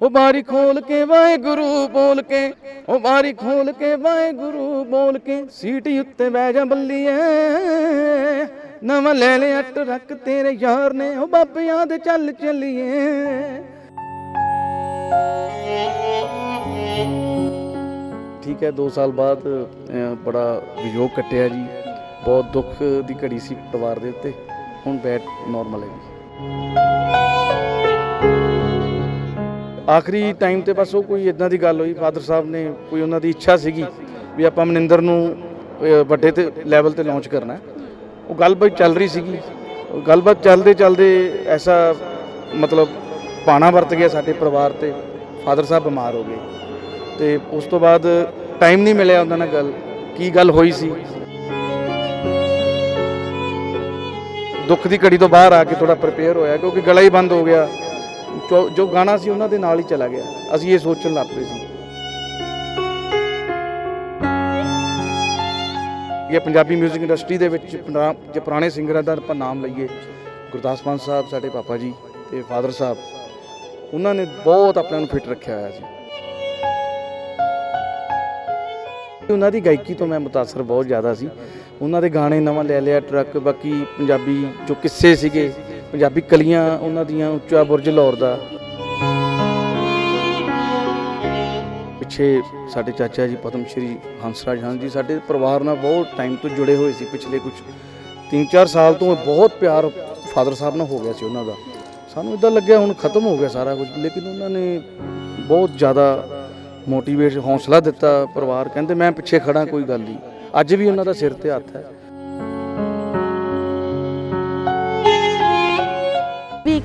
ਉਹ ਬਾਰੀ ਖੋਲ ਕੇ ਵਾਹਿਗੁਰੂ ਬੋਲ ਕੇ, ਉਹ ਬਾਰੀ ਖੋਲ ਕੇ ਵਾਹਿਗੁਰੂ ਬੋਲ ਕੇ, ਸੀਟ ਉੱਤੇ ਬਹਿ ਜਾ ਬੱਲੀਏ। ਨਵਾਂ ਲੈ ਲਿਆ ਟਰੱਕ ਤੇਰੇ ਯਾਰ ਨੇ, ਉਹ ਬਾਬਿਆਂ ਦੇ ਚੱਲ ਚੱਲੀਏ। ਠੀਕ ਹੈ 2 ਸਾਲ ਬਾਅਦ ਬੜਾ ਵਿਯੋਗ ਕੱਟਿਆ ਜੀ। ਬਹੁਤ ਦੁੱਖ ਦੀ ਘੜੀ ਸੀ ਪਰਿਵਾਰ ਦੇ ਉੱਤੇ, ਹੁਣ ਬੈਟ ਨਾਰਮਲ ਹੈ ਜੀ। ਆਖਰੀ ਟਾਈਮ ਤੇ ਬਸ ਉਹ ਕੋਈ ਇਦਾਂ ਦੀ ਗੱਲ ਹੋਈ, ਫਾਦਰ ਸਾਹਿਬ ਨੇ ਕੋਈ ਉਹਨਾਂ ਦੀ ਇੱਛਾ ਸੀਗੀ ਵੀ ਆਪਾਂ ਮਨਿੰਦਰ ਨੂੰ ਵੱਡੇ ਤੇ ਲੈਵਲ ਤੇ ਲਾਂਚ ਕਰਨਾ ਉਹ ਗੱਲਬਾਤ ਚੱਲ ਰਹੀ ਸੀਗੀ। ਉਹ ਗੱਲਬਾਤ ਚੱਲਦੇ ਚੱਲਦੇ ਐਸਾ ਮਤਲਬ ਪਾਣਾ ਵਰਤ ਗਿਆ ਸਾਡੇ ਪਰਿਵਾਰ ਤੇ, ਫਾਦਰ ਸਾਹਿਬ ਬਿਮਾਰ ਹੋ ਗਏ। ਤੇ ਉਸ ਤੋਂ ਬਾਅਦ ਟਾਈਮ ਨਹੀਂ ਮਿਲਿਆ ਉਹਨਾਂ ਨਾਲ ਗੱਲ, ਕੀ ਗੱਲ ਹੋਈ ਸੀ। ਦੁੱਖ ਦੀ ਘੜੀ ਤੋਂ ਬਾਹਰ ਆ ਕੇ ਥੋੜਾ ਪ੍ਰਪੇਅਰ ਹੋਇਆ, ਕਿਉਂਕਿ ਗਲਾ ਹੀ ਬੰਦ ਹੋ ਗਿਆ। ਜੋ- ਜੋ ਗਾਣਾ ਸੀ ਉਹਨਾਂ ਦੇ ਨਾਲ ਹੀ ਚਲਾ ਗਿਆ। ਅਸੀਂ ਇਹ ਸੋਚਣ ਲੱਗ ਪਏ ਸੀ। ਇਹ ਪੰਜਾਬੀ 뮤직 ਇੰਡਸਟਰੀ ਦੇ ਵਿੱਚ ਪੁਰਾ- ਜੇ ਪੁਰਾਣੇ ਸਿੰਗਰਾਂ ਦਾ ਆਪਾਂ ਨਾਮ ਲਈਏ, ਗੁਰਦਾਸ ਮਾਨ ਸਾਹਿਬ, ਸਾਡੇ ਪਾਪਾ ਜੀ ਤੇ ਫਾਦਰ ਸਾਹਿਬ, ਉਹਨਾਂ ਨੇ ਬਹੁਤ ਆਪਣੇ ਨੂੰ ਫਿੱਟ ਰੱਖਿਆ ਹੋਇਆ ਸੀ ਉਹਨਾਂ ਦੀ ਗਾਇਕੀ ਤੋਂ ਮੈਂ ਮੁਤਾਸਰ ਬਹੁਤ ਜ਼ਿਆਦਾ ਸੀ। ਉਹਨਾਂ ਦੇ ਗਾਣੇ ਨਵਾਂ ਲੈ ਲਿਆ, ਟਰੱਕ, ਬਾਕੀ ਪੰਜਾਬੀ ਜੋ ਕਿੱਸੇ ਸੀਗੇ ਪੰਜਾਬੀ ਕਲੀਆਂ ਉਹਨਾਂ ਦੀਆਂ ਉੱਚਾ ਬੁਰਜ ਲਾਹੌਰ ਦਾ। ਪਿੱਛੇ ਸਾਡੇ ਚਾਚਾ ਜੀ ਪਦਮ ਸ਼੍ਰੀ ਹੰਸਰਾਜ ਹੰਸ ਜੀ, ਸਾਡੇ ਪਰਿਵਾਰ ਨਾਲ ਬਹੁਤ ਟਾਈਮ ਤੋਂ ਜੁੜੇ ਹੋਏ ਸੀ ਪਿਛਲੇ ਕੁਝ 3-4 ਸਾਲ ਤੋਂ ਬਹੁਤ ਪਿਆਰ ਫਾਦਰ ਸਾਹਿਬ ਨਾਲ ਹੋ ਗਿਆ ਸੀ ਉਹਨਾਂ ਦਾ। ਸਾਨੂੰ ਇਦਾਂ ਲੱਗਿਆ ਹੁਣ ਖਤਮ ਹੋ ਗਿਆ ਸਾਰਾ ਕੁਝ ਲੇਕਿਨ ਉਹਨਾਂ ਨੇ ਬਹੁਤ ਜ਼ਿਆਦਾ ਮੋਟੀਵੇਟ ਹੌਸਲਾ ਦਿੱਤਾ ਪਰਿਵਾਰ, ਕਹਿੰਦੇ ਮੈਂ ਪਿੱਛੇ ਖੜਾ ਕੋਈ ਗੱਲ ਨਹੀਂ। ਅੱਜ ਵੀ ਉਹਨਾਂ ਦਾ ਸਿਰ ਤੇ ਹੱਥ ਹੈ।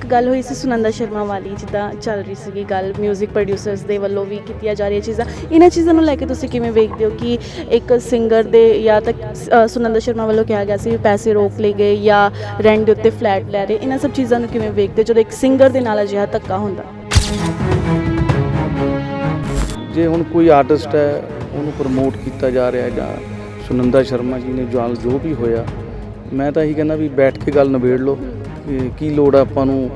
ਇੱਕ ਗੱਲ ਹੋਈ ਸੀ ਸੁਨੰਦਾ ਸ਼ਰਮਾ ਵਾਲੀ ਜਿੱਦਾਂ ਚੱਲ ਰਹੀ ਸੀਗੀ ਗੱਲ 뮤직 ਪ੍ਰੋਡਿਊਸਰਸ ਦੇ ਵੱਲੋਂ ਵੀ ਕੀਤੀਆਂ ਜਾ ਰਹੀਆਂ ਚੀਜ਼ਾਂ। ਇਹਨਾਂ ਚੀਜ਼ਾਂ ਨੂੰ ਲੈ ਕੇ ਤੁਸੀਂ ਕਿਵੇਂ ਵੇਖਦੇ ਹੋ ਕਿ ਇੱਕ ਸਿੰਗਰ ਦੇ ਜਾਂ ਤਾਂ ਅ, ਸੁਨੰਦਾ ਸ਼ਰਮਾ ਵੱਲੋਂ ਕਿਹਾ ਗਿਆ ਸੀ ਵੀ ਪੈਸੇ ਰੋਕ ਲਏ ਗਏ ਜਾਂ ਰੈਂਟ ਦੇ ਉੱਤੇ ਫਲੈਟ ਲੈ ਰਹੇ। ਇਹਨਾਂ ਸਭ ਚੀਜ਼ਾਂ ਨੂੰ ਕਿਵੇਂ ਵੇਖਦੇ ਹੋ ਜਦੋਂ ਇੱਕ ਸਿੰਗਰ ਦੇ ਨਾਲ ਅਜਿਹਾ ਧੱਕਾ ਹੁੰਦਾ? ਜੇ ਹੁਣ ਕੋਈ ਆਰਟਿਸਟ ਹੈ ਉਹਨੂੰ ਪ੍ਰਮੋਟ ਕੀਤਾ ਜਾ ਰਿਹਾ ਹੈ ਜਾਂ ਸੁਨੰਦਾ ਸ਼ਰਮਾ ਜੀ ਨੇ ਜੋ ਜੋ ਵੀ ਹੋਇਆ ਮੈਂ ਤਾਂ ਇਹੀ ਕਹਿੰਦਾ ਵੀ ਬੈਠ ਕੇ ਗੱਲ ਨਿਬੇੜ ਲਓ। ਕਿ ਲੋੜ ਆ ਆਪਾਂ ਨੂੰ?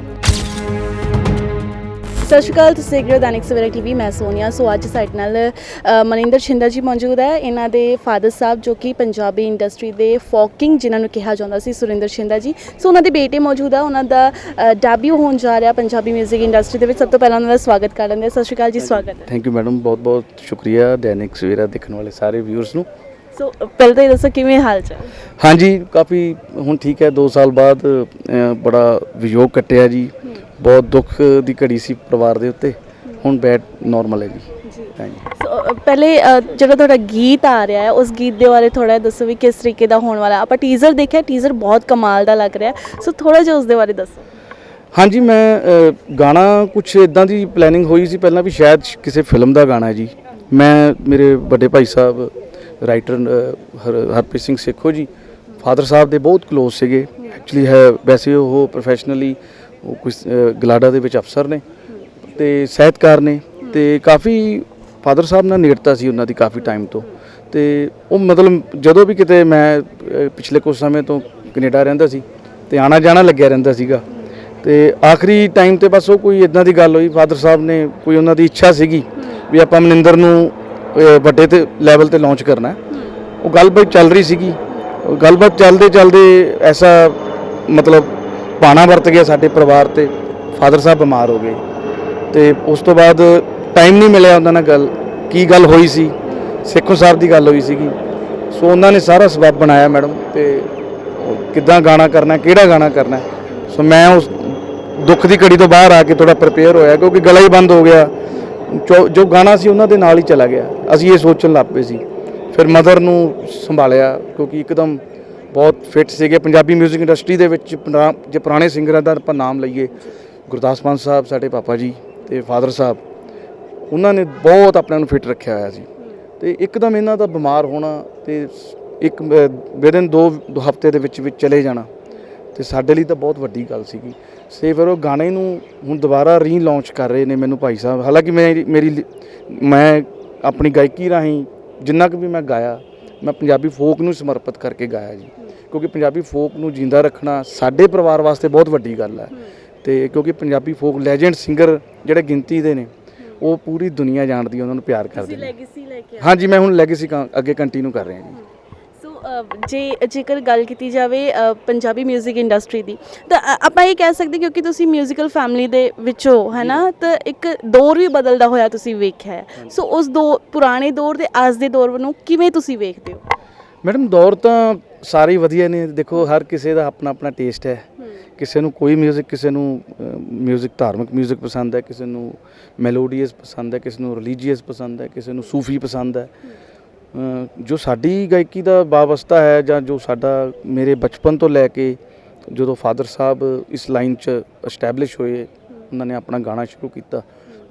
ਸਤਿ ਸ਼੍ਰੀ ਅਕਾਲ ਤੁਸੀਂ ਦੇਖ ਰਹੇ ਹੋ ਦੈਨਿਕ ਸਵੇਰਾ ਟੀਵੀ ਮੈਂ ਸੋਨੀਆ। ਸੋ ਅੱਜ ਸਾਡੇ ਨਾਲ ਅ, ਮਨਿੰਦਰ ਛਿੰਦਾ ਜੀ ਮੌਜੂਦ ਹੈ। ਇਹਨਾਂ ਦੇ ਫਾਦਰ ਸਾਹਿਬ ਜੋ ਕਿ ਪੰਜਾਬੀ ਇੰਡਸਟਰੀ ਦੇ ਫੋਕਿੰਗ ਜਿਨ੍ਹਾਂ ਨੂੰ ਕਿਹਾ ਜਾਂਦਾ ਸੀ ਸੁਰਿੰਦਰ ਛਿੰਦਾ ਜੀ। ਸੋ ਉਹਨਾਂ ਦੇ ਬੇਟੇ ਮੌਜੂਦ ਹੈ ਉਹਨਾਂ ਦਾ ਡੈਬਿਊ ਹੋਣ ਜਾ ਰਿਹਾ ਪੰਜਾਬੀ 뮤직 ਇੰਡਸਟਰੀ ਦੇ ਵਿੱਚ। ਸਭ ਤੋਂ ਪਹਿਲਾਂ ਉਹਨਾਂ ਦਾ ਸਵਾਗਤ ਕਰ ਲੈਂਦੇ ਹਾਂ। ਸਤਿ ਸ਼੍ਰੀ ਅਕਾਲ ਜੀ ਸਵਾਗਤ ਹੈ। ਥੈਂਕ ਯੂ ਮੈਡਮ ਬਹੁਤ ਬਹੁਤ ਸ਼ੁਕਰੀਆ ਦੈਨਿਕ ਸਵੇਰਾ ਦੇਖਣ ਵਾਲੇ ਸਾਰੇ ਵਿਊਅਰਸ ਨੂੰ। ਸੋ ਪਹਿਲਾਂ ਤਾਂ ਇਹ ਦੱਸੋ ਕਿਵੇਂ ਹਾਲ ਚਾਲ? ਹਾਂਜੀ ਕਾਫੀ ਹੁਣ ਠੀਕ ਹੈ 2 ਸਾਲ ਬਾਅਦ ਬੜਾ ਵਿਯੋਗ ਕੱਟਿਆ ਜੀ। ਬਹੁਤ ਦੁੱਖ ਦੀ ਘੜੀ ਸੀ ਪਰਿਵਾਰ ਦੇ ਉੱਤੇ। ਹੁਣ ਬੈਟ ਨਾਰਮਲ ਹੈ ਜੀ। ਜੀ। ਹਾਂਜੀ। ਸੋ ਅ, ਪਹਿਲੇ ਅ, ਜਿਹੜਾ ਤੁਹਾਡਾ ਗੀਤ ਆ ਰਿਹਾ ਹੈ ਉਸ ਗੀਤ ਦੇ ਬਾਰੇ ਥੋੜਾ ਦੱਸੋ ਵੀ ਕਿਸ ਤਰੀਕੇ ਦਾ ਹੋਣ ਵਾਲਾ ਆਪਾਂ ਟੀਜ਼ਰ ਦੇਖਿਆ ਟੀਜ਼ਰ ਬਹੁਤ ਕਮਾਲ ਦਾ ਲੱਗ ਰਿਹਾ ਸੋ ਥੋੜਾ ਜਿਹਾ ਉਸ ਦੇ ਬਾਰੇ ਦੱਸੋ। ਹਾਂਜੀ ਮੈਂ ਅ, ਗਾਣਾ ਕੁਝ ਇਦਾਂ ਦੀ ਪਲੈਨਿੰਗ ਹੋਈ ਸੀ ਪਹਿਲਾਂ ਵੀ ਸ਼ਾਇਦ ਸ਼- ਕਿਸੇ ਫਿਲਮ ਦਾ ਗਾਣਾ ਹੈ ਜੀ। ਮੈਂ ਮੇਰੇ ਵੱਡੇ ਭਾਈ ਸਾਹਿਬ ਰਾਈਟਰ ਹਰਪ੍ਰੀਤ ਸਿੰਘ ਸੇਖੋ ਜੀ, ਫਾਦਰ ਸਾਹਿਬ ਦੇ ਬਹੁਤ ক্লোਜ਼ ਸੀਗੇ। ਐਕਚੁਅਲੀ ਹੈ, ਵੈਸੇ ਉਹ ਪ੍ਰੋਫੈਸ਼ਨਲੀ ਉਹ ਕੁਝ ਗਲਾਡਾ ਦੇ ਵਿੱਚ ਅਫਸਰ ਨੇ ਤੇ ਸਾਹਿਤਕਾਰ ਨੇ ਤੇ ਕਾਫੀ ਫਾਦਰ ਸਾਹਿਬ ਨਾਲ ਨੇੜਤਾ ਸੀ ਉਹਨਾਂ ਦੀ ਕਾਫੀ ਟਾਈਮ ਤੋਂ। ਤੇ ਉਹ ਮਤਲਬ ਜਦੋਂ ਵੀ ਕਿਤੇ ਮੈਂ ਪਿਛਲੇ ਕੁਝ ਸਮੇਂ ਤੋਂ ਕੈਨੇਡਾ ਰਹਿੰਦਾ ਸੀ ਤੇ ਆਣਾ ਜਾਣਾ ਲੱਗਿਆ ਰਹਿੰਦਾ ਸੀਗਾ। ਤੇ ਆਖਰੀ ਟਾਈਮ ਤੇ ਬਸ ਉਹ ਕੋਈ ਇਦਾਂ ਦੀ ਗੱਲ ਹੋਈ, ਫਾਦਰ ਸਾਹਿਬ ਨੇ ਕੋਈ ਉਹਨਾਂ ਦੀ ਇੱਛਾ ਸੀਗੀ ਵੀ ਆਪਾਂ ਮਨਿੰਦਰ ਨੂੰ ਵੱਡੇ ਤੇ ਲੈਵਲ ਤੇ ਲਾਂਚ ਕਰਨਾ ਹੈ। ਉਹ ਗੱਲਬਾਤ ਚੱਲ ਰਹੀ ਸੀਗੀ। ਉਹ ਗੱਲਬਾਤ ਚੱਲਦੇ ਚੱਲਦੇ ਐਸਾ ਮਤਲਬ ਪਾਣਾ ਵਰਤ ਗਿਆ ਸਾਡੇ ਪਰਿਵਾਰ ਤੇ। ਫਾਦਰ ਸਾਹਿਬ ਬਿਮਾਰ ਹੋ ਗਏ। ਤੇ ਉਸ ਤੋਂ ਬਾਅਦ ਟਾਈਮ ਨਹੀਂ ਮਿਲਿਆ ਉਹਨਾਂ ਨਾਲ ਗੱਲ। ਕੀ ਗੱਲ ਹੋਈ ਸੀ? ਸੇਖੋ ਸਾਹਿਬ ਦੀ ਗੱਲ ਹੋਈ ਸੀਗੀ। ਸੋ ਉਹਨਾਂ ਨੇ ਸਾਰਾ ਸਬੱਬ ਬਣਾਇਆ ਮੈਡਮ ਤੇ ਕਿੱਦਾਂ ਗਾਣਾ ਕਰਨਾ ਕਿਹੜਾ ਗਾਣਾ ਕਰਨਾ ਸੋ ਮੈਂ ਉਸ ਦੁੱਖ ਦੀ ਘੜੀ ਤੋਂ ਬਾਹਰ ਆ ਕੇ ਥੋੜਾ ਪ੍ਰਪੇਅਰ ਹੋਇਆ ਕਿਉਂਕਿ ਗਲਾ ਹੀ ਬੰਦ ਹੋ ਗਿਆ। ਜੋ- ਜੋ ਗਾਣਾ ਸੀ ਉਹਨਾਂ ਦੇ ਨਾਲ ਹੀ ਚਲਾ ਗਿਆ। ਅਸੀਂ ਇਹ ਸੋਚਣ ਲੱਗ ਪਏ ਸੀ। ਫਿਰ ਮਦਰ ਨੂੰ ਸੰਭਾਲਿਆ ਕਿਉਂਕਿ ਇੱਕਦਮ ਬਹੁਤ ਫਿੱਟ ਸੀਗੇ। ਪੰਜਾਬੀ 뮤직 ਇੰਡਸਟਰੀ ਦੇ ਵਿੱਚ ਪੁਰਾ- ਜੇ ਪੁਰਾਣੇ ਸਿੰਗਰਾਂ ਦਾ ਆਪਾਂ ਨਾਮ ਲਈਏ, ਗੁਰਦਾਸ ਮਾਨ ਸਾਹਿਬ, ਸਾਡੇ ਪਾਪਾ ਜੀ ਤੇ ਫਾਦਰ ਸਾਹਿਬ, ਉਹਨਾਂ ਨੇ ਬਹੁਤ ਆਪਣੇ ਨੂੰ ਫਿੱਟ ਰੱਖਿਆ ਹੋਇਆ ਸੀ। ਤੇ ਇੱਕਦਮ ਇਹਨਾਂ ਦਾ ਬਿਮਾਰ ਹੋਣਾ ਤੇ ਇੱਕ ਵਿਦਨ ਦੋ ਹਫ਼ਤੇ ਦੇ ਵਿੱਚ ਵਿੱਚ ਚਲੇ ਜਾਣਾ। ਤੇ ਸਾਡੇ ਲਈ ਤਾਂ ਬਹੁਤ ਵੱਡੀ ਗੱਲ ਸੀਗੀ। ਸੇ ਫਿਰ ਉਹ ਗਾਣੇ ਨੂੰ ਹੁਣ ਦੁਬਾਰਾ ਰੀ-ਲਾਂਚ ਕਰ ਰਹੇ ਨੇ ਮੈਨੂੰ ਭਾਈ ਸਾਹਿਬ। ਹਾਲਾਂਕਿ ਮੈਂ ਮੇਰੀ ਮੈਂ ਆਪਣੀ ਗਾਇਕੀ ਰਾਹੀਂ ਜਿੰਨਾ ਕੁ ਵੀ ਮੈਂ ਗਾਇਆ ਮੈਂ ਪੰਜਾਬੀ ਫੋਕ ਨੂੰ ਸਮਰਪਿਤ ਕਰਕੇ ਗਾਇਆ ਜੀ। ਕਿਉਂਕਿ ਪੰਜਾਬੀ ਫੋਕ ਨੂੰ ਜਿੰਦਾ ਰੱਖਣਾ ਸਾਡੇ ਪਰਿਵਾਰ ਵਾਸਤੇ ਬਹੁਤ ਵੱਡੀ ਗੱਲ ਹੈ। ਤੇ ਕਿਉਂਕਿ ਪੰਜਾਬੀ ਫੋਕ ਲੈਜੈਂਡ ਸਿੰਗਰ ਜਿਹੜੇ ਗਿਣਤੀ ਦੇ ਨੇ ਉਹ ਪੂਰੀ ਦੁਨੀਆ ਜਾਣਦੀ ਹੈ ਉਹਨਾਂ ਨੂੰ ਪਿਆਰ ਕਰਦੀ ਆਏ। ਹਾਂਜੀ ਮੈਂ ਹੁਣ ਲੈਗੇਸੀ ਅੱਗੇ ਕੰਟੀਨਿਊ ਕਰ ਰਿਹਾ ਜੀ। ਜੇ ਜੇਕਰ ਗੱਲ ਕੀਤੀ ਜਾਵੇ ਅ, ਪੰਜਾਬੀ 뮤직 ਇੰਡਸਟਰੀ ਦੀ ਤਾਂ ਅ, ਆਪਾਂ ਇਹ ਕਹਿ ਸਕਦੇ ਕਿਉਂਕਿ ਤੁਸੀਂ 뮤지컬 ਫੈਮਿਲੀ ਦੇ ਵਿੱਚੋਂ ਹੈ ਨਾ ਤਾਂ ਇੱਕ ਦੌਰ ਵੀ ਬਦਲਦਾ ਹੋਇਆ ਤੁਸੀਂ ਵੇਖਿਆ ਹੈ ਸੋ ਉਸ ਦੋ ਪੁਰਾਣੇ ਦੌਰ ਤੇ ਅੱਜ ਦੇ ਦੌਰ ਨੂੰ ਕਿਵੇਂ ਤੁਸੀਂ ਵੇਖਦੇ ਹੋ ਮੈਡਮ ਦੌਰ ਤਾਂ ਸਾਰੇ ਹੀ ਵਧੀਆ ਨੇ ਦੇਖੋ ਹਰ ਕਿਸੇ ਦਾ ਆਪਣਾ ਆਪਣਾ ਟੇਸਟ ਹੈ ਕਿਸੇ ਨੂੰ ਕੋਈ 뮤직 ਕਿਸੇ ਨੂੰ 뮤직 ਧਾਰਮਿਕ 뮤직 ਪਸੰਦ ਹੈ ਕਿਸੇ ਨੂੰ ਮੈਲੋਡੀਅਸ ਪਸੰਦ ਹੈ ਕਿਸੇ ਨੂੰ ਰਿਲੀਜੀਅਸ ਪਸੰਦ ਹੈ ਕਿਸੇ ਨੂੰ ਸੂਫੀ ਪਸੰਦ ਹੈ ਅ, ਜੋ ਸਾਡੀ ਗਾਇਕੀ ਦਾ ਵਾਬਸਤਾ ਹੈ ਜਾਂ ਜੋ ਸਾਡਾ ਮੇਰੇ ਬਚਪਨ ਤੋਂ ਲੈ ਕੇ ਜਦੋਂ ਫਾਦਰ ਸਾਹਿਬ ਇਸ ਲਾਈਨ 'ਚ ਐਸਟੈਬਲਿਸ਼ ਹੋਏ, ਉਹਨਾਂ ਨੇ ਆਪਣਾ ਗਾਣਾ ਸ਼ੁਰੂ ਕੀਤਾ,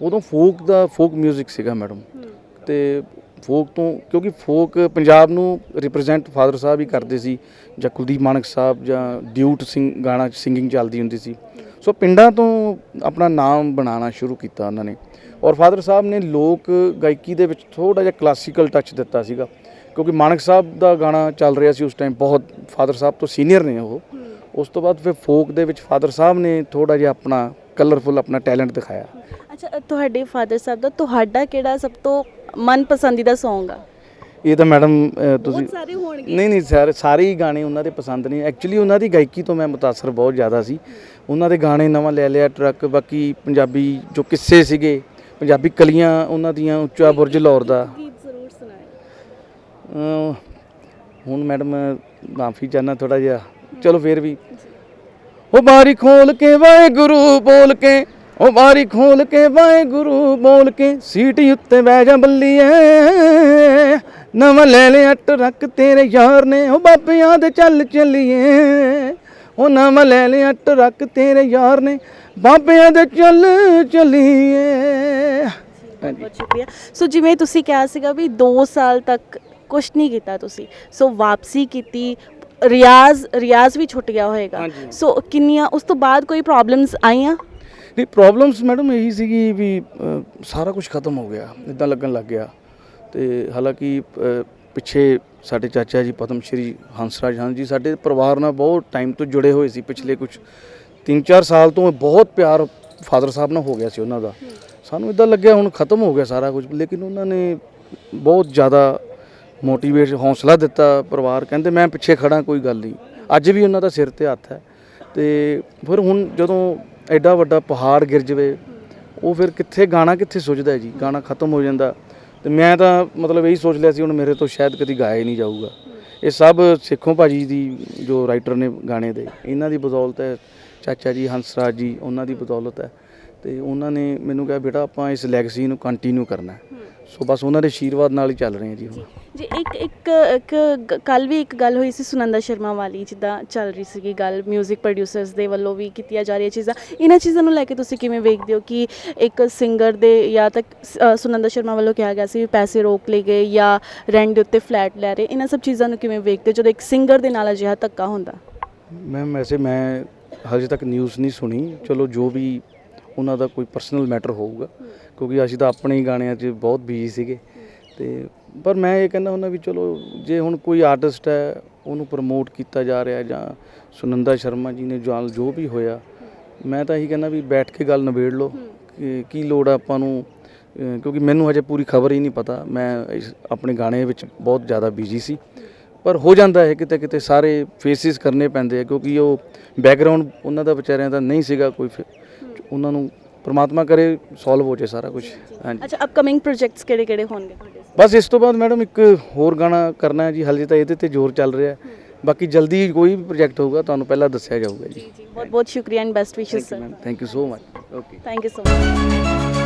ਉਦੋਂ ਫੋਕ ਦਾ ਫੋਕ 뮤직 ਸੀਗਾ ਮੈਡਮ ਤੇ ਫੋਕ ਤੋਂ, ਕਿਉਂਕਿ ਫੋਕ ਪੰਜਾਬ ਨੂੰ ਰਿਪਰੈਜ਼ੈਂਟ ਫਾਦਰ ਸਾਹਿਬ ਹੀ ਕਰਦੇ ਸੀ, ਜਾਂ ਕੁਲਦੀਪ ਮਾਨਕ ਸਾਹਿਬ ਜਾਂ ਡਿਊਟ ਸਿੰਘ ਗਾਣਾ ਸਿੰਗਿੰਗ ਚੱਲਦੀ ਹੁੰਦੀ ਸੀ। ਸੋ ਪਿੰਡਾਂ ਤੋਂ ਆਪਣਾ ਨਾਮ ਬਣਾਉਣਾ ਸ਼ੁਰੂ ਕੀਤਾ ਉਹਨਾਂ ਨੇ। ਔਰ ਫਾਦਰ ਸਾਹਿਬ ਨੇ ਲੋਕ ਗਾਇਕੀ ਦੇ ਵਿੱਚ ਥੋੜਾ ਜਿਹਾ ਕਲਾਸੀਕਲ ਟੱਚ ਦਿੱਤਾ ਸੀਗਾ, ਕਿਉਂਕਿ ਮਾਨਕ ਸਾਹਿਬ ਦਾ ਗਾਣਾ ਚੱਲ ਰਿਹਾ ਸੀ ਉਸ ਟਾਈਮ ਬਹੁਤ ਫਾਦਰ ਸਾਹਿਬ ਤੋਂ ਸੀਨੀਅਰ ਨੇ ਉਹ। ਉਸ ਤੋਂ ਬਾਅਦ ਫਿਰ ਫੋਕ ਦੇ ਵਿੱਚ ਫਾਦਰ ਸਾਹਿਬ ਨੇ ਥੋੜਾ ਜਿਹਾ ਆਪਣਾ ਕਲਰਫੁਲ ਆਪਣਾ ਟੈਲੈਂਟ ਦਿਖਾਇਆ। ਅੱਛਾ, ਤੁਹਾਡੇ ਫਾਦਰ ਸਾਹਿਬ ਦਾ ਤੁਹਾਡਾ ਕਿਹੜਾ ਸਭ ਤੋਂ ਮਨ ਪਸੰਦੀਦਾ Song ਆ? ਇਹ ਤਾਂ ਮੈਡਮ ਤੁਸੀਂ ਬਹੁਤ ਸਾਰੇ ਹੋਣਗੇ। ਨਹੀਂ ਨਹੀਂ ਸਾਰੇ ਸਾਰੇ ਹੀ ਗਾਣੇ ਉਹਨਾਂ ਦੇ ਪਸੰਦ ਨੇ। ਐਕਚੁਅਲੀ ਉਹਨਾਂ ਦੀ ਗਾਇਕੀ ਤੋਂ ਮੈਂ ਮੁਤਾਸਰ ਬਹੁਤ ਜ਼ਿਆਦਾ ਸੀ। ਉਹਨਾਂ ਦੇ ਗਾਣੇ ਨਵਾਂ ਲੈ ਲਿਆ ਟਰੱਕ ਬਾਕੀ ਪੰਜਾਬੀ ਜੋ ਕਿੱਸੇ ਸੀਗੇ ਪੰਜਾਬੀ ਕਲੀਆਂ ਉਹਨਾਂ ਦੀਆਂ ਉੱਚਾ ਬੁਰਜ ਲਾਹੌਰ ਦਾ। ਗੀਤ ਜ਼ਰੂਰ ਸੁਣਾਏ ਅਮ ਹੁਣ ਮੈਡਮ ਮਾਫੀ ਚਾਹਨਾ ਥੋੜਾ ਜਿਹਾ। ਚਲੋ ਫੇਰ ਵੀ। ਉਹ ਬਾਰੀ ਖੋਲ ਕੇ ਵਾਹਿਗੁਰੂ ਬੋਲ ਕੇ ਉਹ ਬਾਰੀ ਖੋਲ ਕੇ ਵਾਹਿਗੁਰੂ ਬੋਲ ਕੇ ਸੀਟੀ ਉੱਤੇ ਬਹਿ ਜਾ ਬੱਲੀਏ। ਨਵਾਂ ਲੈ ਲਿਆ ਟਰੱਕ ਤੇਰੇ ਯਾਰ ਨੇ। ਉਹ ਬਾਬਿਆਂ ਦੇ ਚੱਲ ਚੱਲੀਏ। ਉਹ ਨਵਾਂ ਲੈ ਲਿਆ ਟਰੱਕ ਤੇਰੇ ਯਾਰ ਨੇ। ਬਾਬਿਆਂ ਦੇ ਚੱਲ ਚੱਲੀਏ। ਹਾਂਜੀ। ਬਹੁਤ ਸ਼ੁਕਰੀਆ। ਸੋ ਜਿਵੇਂ ਤੁਸੀਂ ਕਿਹਾ ਸੀਗਾ ਵੀ 2 ਸਾਲ ਤੱਕ ਕੁਝ ਨਹੀਂ ਕੀਤਾ ਤੁਸੀਂ। ਸੋ ਵਾਪਸੀ ਕੀਤੀ। ਰਿਆਜ਼ ਰਿਆਜ਼ ਵੀ ਛੁੱਟ ਗਿਆ ਹੋਏਗਾ। ਹਾਂਜੀ। ਸੋ ਕਿੰਨੀਆਂ ਉਸ ਤੋਂ ਬਾਅਦ ਕੋਈ ਪ੍ਰੋਬਲਮਸ ਆਈਆਂ? ਨਹੀਂ ਪ੍ਰੋਬਲਮਸ ਮੈਡਮ ਇਹੀ ਸੀਗੀ ਵੀ ਸਾਰਾ ਕੁਝ ਖਤਮ ਹੋ ਗਿਆ। ਇਦਾਂ ਲੱਗਣ ਲੱਗ ਗਿਆ। ਤੇ ਹਾਲਾਂਕਿ ਪਿੱਛੇ ਸਾਡੇ ਚਾਚਾ ਜੀ ਪਦਮ ਸ਼੍ਰੀ ਹੰਸਰਾਜ ਹੰਸ ਜੀ, ਸਾਡੇ ਪਰਿਵਾਰ ਨਾਲ ਬਹੁਤ ਟਾਈਮ ਤੋਂ ਜੁੜੇ ਹੋਏ ਸੀ ਪਿਛਲੇ ਕੁਝ 3-4 ਸਾਲ ਤੋਂ ਬਹੁਤ ਪਿਆਰ ਫਾਦਰ ਸਾਹਿਬ ਨਾਲ ਹੋ ਗਿਆ ਸੀ ਉਹਨਾਂ ਦਾ। ਸਾਨੂੰ ਇਦਾਂ ਲੱਗਿਆ ਹੁਣ ਖਤਮ ਹੋ ਗਿਆ ਸਾਰਾ ਕੁਝ ਲੇਕਿਨ ਉਹਨਾਂ ਨੇ ਬਹੁਤ ਜ਼ਿਆਦਾ ਮੋਟੀਵੇਟ ਹੌਸਲਾ ਦਿੱਤਾ ਪਰਿਵਾਰ, ਕਹਿੰਦੇ ਮੈਂ ਪਿੱਛੇ ਖੜਾ ਕੋਈ ਗੱਲ ਨਹੀਂ। ਅੱਜ ਵੀ ਉਹਨਾਂ ਦਾ ਸਿਰ ਤੇ ਹੱਥ ਹੈ। ਤੇ ਫਿਰ ਹੁਣ ਜਦੋਂ ਐਡਾ ਵੱਡਾ ਪਹਾੜ ਗਿਰ ਜਵੇ, ਉਹ ਫਿਰ ਕਿੱਥੇ, ਗਾਣਾ ਕਿੱਥੇ ਸੁੱਝਦਾ ਜੀ? ਗਾਣਾ ਖਤਮ ਹੋ ਜਾਂਦਾ। ਤੇ ਮੈਂ ਤਾਂ ਮਤਲਬ ਇਹੀ ਸੋਚ ਲਿਆ ਸੀ, ਹੁਣ ਮੇਰੇ ਤੋਂ ਸ਼ਾਇਦ ਕਦੀ ਗਾਇਆ ਹੀ ਨਹੀਂ ਜਾਊਗਾ। ਇਹ ਸਭ ਸਿੱਖੋਂ ਭਾਜੀ ਦੀ ਜੋ ਰਾਈਟਰ ਨੇ ਗਾਣੇ ਦੇ, ਇਹਨਾਂ ਦੀ ਬਦੌਲਤ ਹੈ ਚਾਚਾ ਜੀ ਹੰਸਰਾਜ ਜੀ, ਉਹਨਾਂ ਦੀ ਬਦੌਲਤ ਹੈ। ਤੇ ਉਹਨਾਂ ਨੇ ਮੈਨੂੰ ਕਿਹਾ ਬੇਟਾ ਆਪਾਂ ਇਸ ਲੈਗਸੀ ਨੂੰ ਕੰਟੀਨਿਊ ਕਰਨਾ ਸੋ ਬਸ ਉਹਨਾਂ ਦੇ ਆਸ਼ੀਰਵਾਦ ਨਾਲ ਹੀ ਚੱਲ ਰਹੇ ਹਾਂ ਜੀ ਹੁਣ। ਜੀ ਇੱਕ ਇੱਕ ਇੱਕ ਕੱਲ ਵੀ ਇੱਕ ਗੱਲ ਹੋਈ ਸੀ ਸੁਨੰਦਾ ਸ਼ਰਮਾ ਵਾਲੀ ਜਿੱਦਾਂ ਚੱਲ ਰਹੀ ਸੀਗੀ ਗੱਲ 뮤직 ਪ੍ਰੋਡਿਊਸਰਸ ਦੇ ਵੱਲੋਂ ਵੀ ਕੀਤੀਆਂ ਜਾ ਰਹੀਆਂ ਚੀਜ਼ਾਂ। ਇਹਨਾਂ ਚੀਜ਼ਾਂ ਨੂੰ ਲੈ ਕੇ ਤੁਸੀਂ ਕਿਵੇਂ ਵੇਖਦੇ ਹੋ ਕਿ ਇੱਕ ਸਿੰਗਰ ਦੇ ਜਾਂ ਤਾਂ ਅ, ਸੁਨੰਦਾ ਸ਼ਰਮਾ ਵੱਲੋਂ ਕਿਹਾ ਗਿਆ ਸੀ ਵੀ ਪੈਸੇ ਰੋਕ ਲਏ ਗਏ ਜਾਂ ਰੈਂਟ ਦੇ ਉੱਤੇ ਫਲੈਟ ਲੈ ਰਹੇ ਇਹਨਾਂ ਸਭ ਚੀਜ਼ਾਂ ਨੂੰ ਕਿਵੇਂ ਵੇਖਦੇ ਜਦੋਂ ਇੱਕ ਸਿੰਗਰ ਦੇ ਨਾਲ ਅਜਿਹਾ ਧੱਕਾ ਹੁੰਦਾ? ਮੈਮ ਵੈਸੇ ਮੈਂ ਹਜੇ ਤੱਕ ਨਿਊਜ਼ ਨਹੀਂ ਸੁਣੀ। ਚਲੋ ਜੋ ਵੀ ਉਹਨਾਂ ਦਾ ਕੋਈ ਪਰਸਨਲ ਮੈਟਰ ਹੋਊਗਾ ਕਿਉਂਕਿ ਅਸੀਂ ਤਾਂ ਆਪਣੇ ਹੀ ਗਾਣਿਆਂ 'ਚ ਬਹੁਤ ਬਿਜ਼ੀ ਸੀਗੇ। ਤੇ ਪਰ ਮੈਂ ਇਹ ਕਹਿੰਦਾ ਹੁੰਦਾ ਵੀ ਚਲੋ ਜੇ ਹੁਣ ਕੋਈ ਆਰਟਿਸਟ ਹੈ ਉਹਨੂੰ ਪ੍ਰਮੋਟ ਕੀਤਾ ਜਾ ਰਿਹਾ ਜਾਂ ਸੁਨੰਦਾ ਸ਼ਰਮਾ ਜੀ ਨੇ ਜਾਂ ਜੋ ਵੀ ਹੋਇਆ ਮੈਂ ਤਾਂ ਇਹੀ ਕਹਿੰਦਾ ਵੀ ਬੈਠ ਕੇ ਗੱਲ ਨਿਬੇੜ ਲਓ। ਕਿ ਕੀ ਲੋੜ ਆ ਆਪਾਂ ਨੂੰ ਕਿਉਂਕਿ ਮੈਨੂੰ ਹਜੇ ਪੂਰੀ ਖਬਰ ਹੀ ਨਹੀਂ ਪਤਾ। ਮੈਂ ਆਪਣੇ ਗਾਣੇ ਵਿੱਚ ਬਹੁਤ ਜ਼ਿਆਦਾ ਬਿਜ਼ੀ ਸੀ। ਪਰ ਹੋ ਜਾਂਦਾ ਹੈ ਕਿਤੇ ਕਿਤੇ ਸਾਰੇ ਫੇਸਿਸ ਕਰਨੇ ਪੈਂਦੇ ਆ ਕਿਉਂਕਿ ਉਹ ਬੈਕਗ੍ਰਾਉਂਡ ਉਹਨਾਂ ਦਾ ਵਿਚਾਰਿਆਂ ਦਾ ਨਹੀਂ ਸੀਗਾ ਕੋਈ ਉਹਨਾਂ ਨੂੰ ਪ੍ਰਮਾਤਮਾ ਕਰੇ ਸੋਲਵ ਹੋ ਜਾਏ ਸਾਰਾ ਕੁਝ ਹਾਂਜੀ। ਅੱਛਾ ਅਪਕਮਿੰਗ ਪ੍ਰੋਜੈਕਟਸ ਕਿਹੜੇ ਕਿਹੜੇ ਹੋਣਗੇ ਤੁਹਾਡੇ? ਬਸ ਇਸ ਤੋਂ ਬਾਅਦ ਮੈਡਮ ਇੱਕ ਹੋਰ ਗਾਣਾ ਕਰਨਾ ਹੈ ਜੀ ਹਲੇ ਤਾਂ ਇਹਦੇ ਤੇ ਜ਼ੋਰ ਚੱਲ ਰਿਹਾ। ਹੈ। ਬਾਕੀ ਜਲਦੀ ਕੋਈ ਵੀ ਪ੍ਰੋਜੈਕਟ ਹੋਊਗਾ ਤੁਹਾਨੂੰ ਪਹਿਲਾਂ ਦੱਸਿਆ ਜਾਊਗਾ ਜੀ। ਜੀ ਜੀ ਬਹੁਤ ਬਹੁਤ ਸ਼ੁਕਰੀਆ and best wishes sir thank you so much okay thank you so much